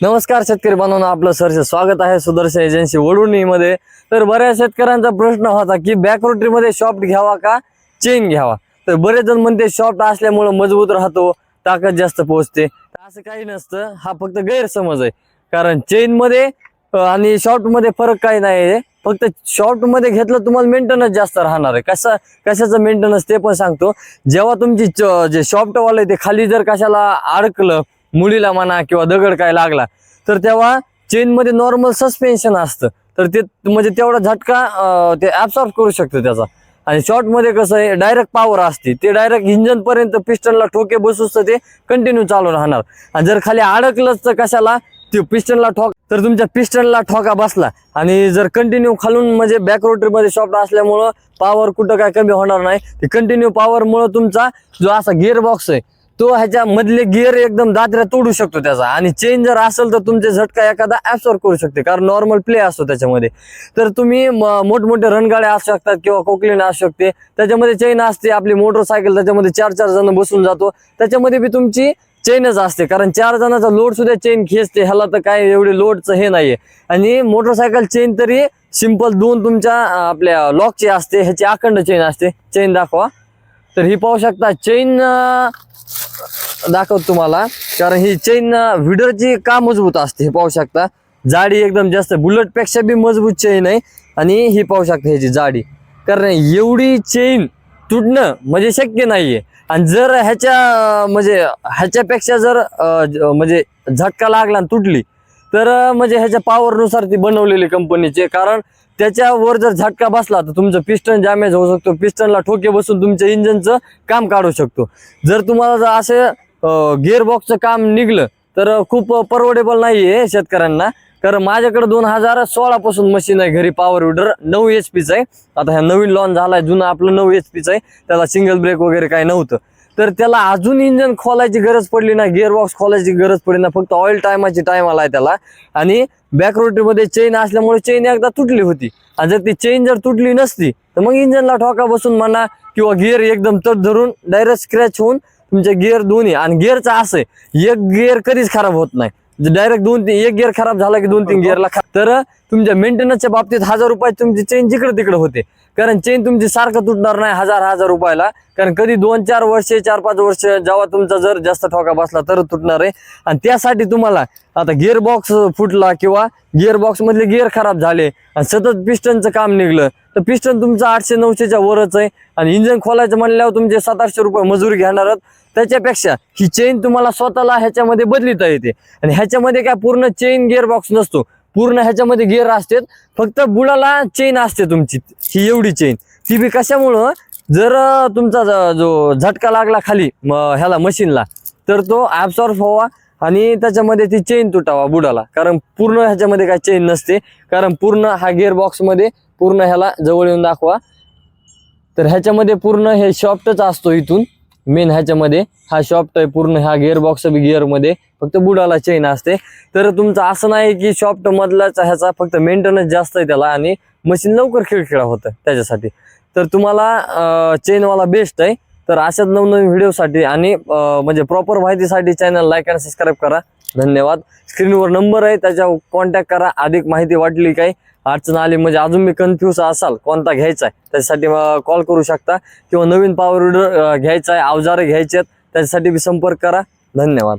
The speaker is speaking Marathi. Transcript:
नमस्कार शेतकरी बांधवांनो आपलं सरसे स्वागत आहे सुदर्शन एजन्सी वडुणीमध्ये तर बऱ्याच शेतकऱ्यांचा प्रश्न होता की बॅकमध्ये शॉफ्ट घ्यावा का? चेन घ्यावा. तर बरेच जण म्हणते शॉफ्ट असल्यामुळं मजबूत राहतो ताकद जास्त पोहोचते. असं काही नसतं हा फक्त गैरसमज आहे. कारण चेनमध्ये आणि शॉफ्टमध्ये फरक काही नाही आहे. फक्त शॉफ्टमध्ये घेतलं तुम्हाला मेंटेनन्स जास्त राहणार आहे. कसा कशाचं मेंटेनन्स ते पण सांगतो. जेव्हा तुमची जे शॉफ्ट आहे ते खाली जर कशाला अडकलं मुलीला म्हणा किंवा दगड काय लागला तर तेव्हा चेनमध्ये नॉर्मल सस्पेन्शन असतं. तर ते म्हणजे तेवढा झटका ते ऍब्सॉर्ब करू शकतं त्याचा. आणि शॉर्टमध्ये कसं आहे डायरेक्ट पॉवर असते. ते डायरेक्ट इंजनपर्यंत पिस्टनला ठोके बसूच तर ते कंटिन्यू चालू राहणार. आणि जर खाली अडकलंच तर कशाला? ते पिस्टनला ठोक तर तुमच्या पिस्टनला ठोका बसला. आणि जर कंटिन्यू खालून म्हणजे बॅकमध्ये शॉर्ट असल्यामुळं पॉवर कुठं काय कमी होणार नाही. ते कंटिन्यू पॉवरमुळं तुमचा जो असा गिअर बॉक्स आहे तो ह्याच्या मधले गिअर एकदम दादऱ्या तोडू शकतो त्याचा. आणि चेन जर असेल तर तुमचे झटका एखादा ऍब्सॉर्ब करू शकते. कारण नॉर्मल प्ले असतो त्याच्यामध्ये. तर तुम्ही मोठमोठे रणगाड्या असू शकतात किंवा कोकलीन असू शकते. त्याच्यामध्ये चेन असते आपली मोटरसायकल त्याच्यामध्ये चार चार जण बसून जातो. त्याच्यामध्ये बी तुमची चेनच असते. कारण चार जणांचा लोड सुद्धा चेन खेचते. ह्याला तर काय एवढे लोडचं हे नाहीये. आणि मोटरसायकल चेन तरी सिंपल दोन तुमच्या आपल्या लॉकची असते. ह्याची अखंड चेन असते. चेन दाखवा. तर ही पाहू शकता. चेन दाखवतो तुम्हाला. कारण ही चेन विडरची का मजबूत असते हे पाहू शकता. जाडी एकदम जास्त बुलेटपेक्षा बी मजबूत चेन आहे. आणि ही पाहू शकता ह्याची जाडी. कारण एवढी चेन तुटणं म्हणजे शक्य नाहीये. आणि जर ह्याच्या म्हणजे ह्याच्यापेक्षा जर म्हणजे झटका लागला आणि तुटली तर म्हणजे ह्याच्या पॉवरनुसार ती बनवलेली कंपनीचे कारण त्याच्यावर जर झटका बसला तर तुमचं पिस्टन डॅमेज होऊ शकतो. पिस्टनला ठोके बसून तुमच्या इंजनचं काम काढू शकतो. जर तुम्हाला जर असे गिअरबॉक्सचं काम निघलं तर खूप परवडेबल नाही आहे शेतकऱ्यांना. कारण माझ्याकडे दोन हजार सोळा पासून मशीन आहे घरी पॉवर विडर नऊ एच पीचं आहे. आता ह्या नवीन लॉन्च झालाय जुनं आपलं नऊ एच पीचं आहे. त्याला सिंगल ब्रेक वगैरे काही नव्हतं. तर त्याला अजून इंजन खोलायची गरज पडली ना गिअरबॉक्स खोलायची गरज पडली ना फक्त ऑइल टायमाची टाइम आहे त्याला. आणि बॅकमध्ये चेन असल्यामुळे चेन एकदा तुटली होती. आणि जर ती चेन जर तुटली नसती तर मग इंजनला ठोका बसून म्हणा किंवा गिअर एकदम तट धरून डायरेक्ट स्क्रॅच होऊन तुमचे गिअर दोन्ही. आणि गिअरचं असं एक गिअर कधीच खराब होत नाही. डायरेक्ट दोन तीन एक गिअर खराब झाला की दोन तीन गिअरला तर तुमच्या मेंटेनन्सच्या बाबतीत हजार रुपये तुमची चेन जिकडे तिकडे होते. कारण चेन तुमची सारखं तुटणार नाही हजार हजार रुपयाला. कारण कधी दोन चार वर्षे चार पाच वर्ष जेव्हा तुमचा जर जास्त ठोका बसला तर तुटणार आहे. आणि त्यासाठी तुम्हाला आता गिअर बॉक्स फुटला किंवा गिअर बॉक्स मधले गिअर खराब झाले आणि सतत पिस्टनचं काम निघलं तर पिस्टन तुमचं आठशे नऊशेच्या वरच आहे. आणि इंजन खोलायचं म्हणल्यावर तुमचे सात आठशे रुपये मजुरी घेणार त्याच्यापेक्षा ही चेन तुम्हाला स्वतःला ह्याच्यामध्ये बदलिता येते. आणि ह्याच्यामध्ये काय पूर्ण चेन गिअर बॉक्स नसतो. पूर्ण ह्याच्यामध्ये गिअर असते फक्त बुडाला चेन असते तुमची. ही एवढी चेन ती बी कशामुळं? जर तुमचा जो झटका लागला खाली म- ह्याला मशीनला तर तो ऍब्सॉर्ब व्हावा आणि त्याच्यामध्ये ती चेन तुटावा बुडाला. कारण पूर्ण ह्याच्यामध्ये काय चेन नसते. कारण पूर्ण हा गिअर बॉक्समध्ये पूर्ण ह्याला जवळ येऊन दाखवा. तर ह्याच्यामध्ये पूर्ण हे शॉफ्टच असतो इथून. मेन ह्याच्यामध्ये हा शॉफ्ट आहे पूर्ण ह्या गिअरबॉक्स गिअरमध्ये फक्त बुडाला चेन असते. तर तुमचं असं नाही की शॉफ्ट मधलाच ह्याचा फक्त मेंटेनन्स जास्त आहे त्याला आणि मशीन लवकर खिळखिळा होतं त्याच्यासाठी. तर तुम्हाला चेनवाला बेस्ट आहे. तर अशाच नवनवीन व्हिडिओसाठी आणि म्हणजे प्रॉपर माहितीसाठी चॅनल लाईक आणि सबस्क्राईब करा. धन्यवाद. स्क्रीनवर नंबर आहे त्याच्यावर कॉन्टॅक्ट करा. अधिक माहिती वाटली काही अडचण आली म्हणजे अजून मी कन्फ्यूज असाल कोणता घ्यायचा आहे त्याच्यासाठी कॉल करू शकता. किंवा नवीन पॉवर विडर घ्यायचा आहे अवजारे घ्यायचे आहेत त्याच्यासाठी बी संपर्क करा. धन्यवाद.